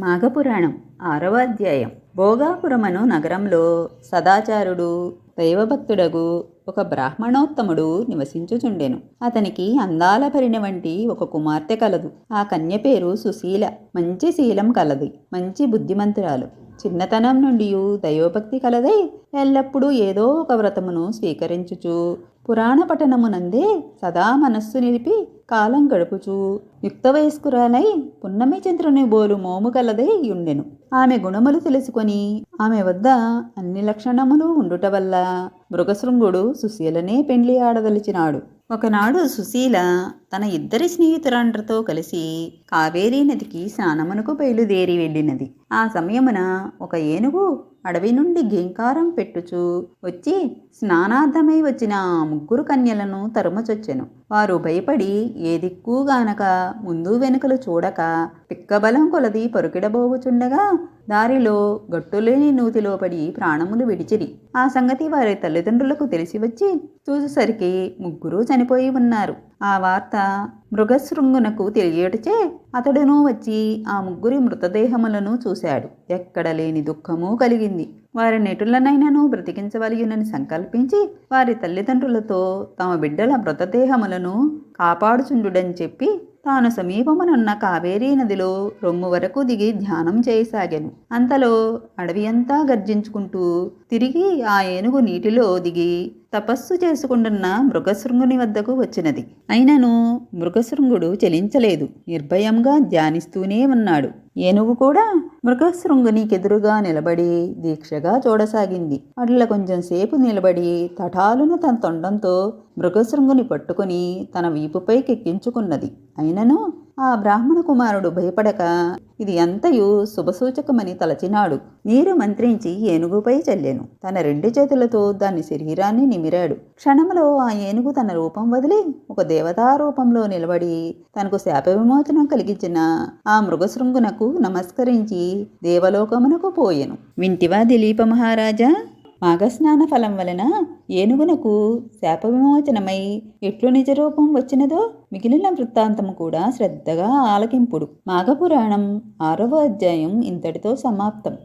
మాఘపురాణం ఆరవ అధ్యాయం. భోగాపురమను నగరంలో సదాచారుడు దైవభక్తుడగు ఒక బ్రాహ్మణోత్తముడు నివసించుచుండెను. అతనికి అందాల పరిణ వంటి ఒక కుమార్తె కలదు. ఆ కన్య పేరు సుశీల. మంచి శీలం కలది. మంచి బుద్ధిమంతురాలు. చిన్నతనం నుండి దైవభక్తి కలదై ఎల్లప్పుడూ ఏదో ఒక వ్రతమును స్వీకరించుచు పురాణ పఠనమునందే సదా మనస్సు నిలిపి కాలం గడుపుచు. యుక్త వయస్కురాలై పున్నమి చంద్రుని బోలు మోము కలదై ఉండెను ఆమె గుణములు తెలుసుకొని ఆమె వద్ద అన్ని లక్షణములు ఉండుట వల్ల మృగశృంగుడు సుశీలనే పెండ్లి ఆడదలిచినాడు. ఒకనాడు సుశీల తన ఇద్దరి స్నేహితులందరితో కలిసి కావేరీ నదికి స్నానమునకు బయలుదేరి వెళ్ళినది. ఆ సమయమున ఒక ఏనుగు అడవి నుండి గింకారం పెట్టుచు వచ్చి స్నానార్థమై వచ్చిన ముగ్గురు కన్యలను తరుమచొచ్చెను. వారు భయపడి ఏ దిక్కుగానక ముందు వెనుకలు చూడక పిక్కబలం కొలది పరుకిడబోవుచుండగా దారిలో గట్టులేని నూతిలో పడి ప్రాణములు విడిచిరి. ఆ సంగతి వారి తల్లిదండ్రులకు తెలిసి వచ్చి చూసేసరికి ముగ్గురు చనిపోయి ఉన్నారు. ఆ వార్త మృగశృంగునకు తెలియటచే అతడును వచ్చి ఆ ముగ్గురి మృతదేహములను చూశాడు. ఎక్కడ లేని దుఃఖము కలిగింది. వారి నెటులనైనను బ్రతికించవలయునని సంకల్పించి వారి తల్లిదండ్రులతో తమ బిడ్డల మృతదేహములను కాపాడుచుండుడని చెప్పి తాను సమీపమునున్న కావేరీ నదిలో రొమ్ము వరకు దిగి ధ్యానం చేయసాగాను. అంతలో అడవి అంతా గర్జించుకుంటూ తిరిగి ఆ ఏనుగు నీటిలో దిగి తపస్సు చేసుకుంటున్న మృగశృంగుని వద్దకు వచ్చినది. అయినను మృగశృంగుడు చెలించలేదు. నిర్భయంగా ధ్యానిస్తూనే ఉన్నాడు. ఏనుగు కూడా మృగశృంగునికెదురుగా నిలబడి దీక్షగా చూడసాగింది. అట్లా కొంచెం సేపు నిలబడి తటాలున తన తొండంతో మృగశృంగుని పట్టుకుని తన వీపుపైకెక్కించుకున్నది. అయినను ఆ బ్రాహ్మణ కుమారుడు భయపడక ఇది అంతయు శుభసూచకమని తలచినాడు. నీరు మంత్రించి ఏనుగుపై చల్లెను. తన రెండు చేతులతో దాని శరీరాన్ని నిమిరాడు. క్షణంలో ఆ ఏనుగు తన రూపం వదిలి ఒక దేవతా రూపంలో నిలబడి తనకు శాప విమోచనం కలిగించిన ఆ మృగశృంగునకు నమస్కరించి దేవలోకమునకు పోయెను. వింటివా దిలీప మహారాజా? మాఘస్నాన ఫలం వలన ఏనుగునకు శాప విమోచనమై ఎట్లు నిజరూపం వచ్చినదో మిగిలిన వృత్తాంతము కూడా శ్రద్ధగా ఆలకింపుడు. మాఘపురాణం ఆరవ అధ్యాయం ఇంతటితో సమాప్తం.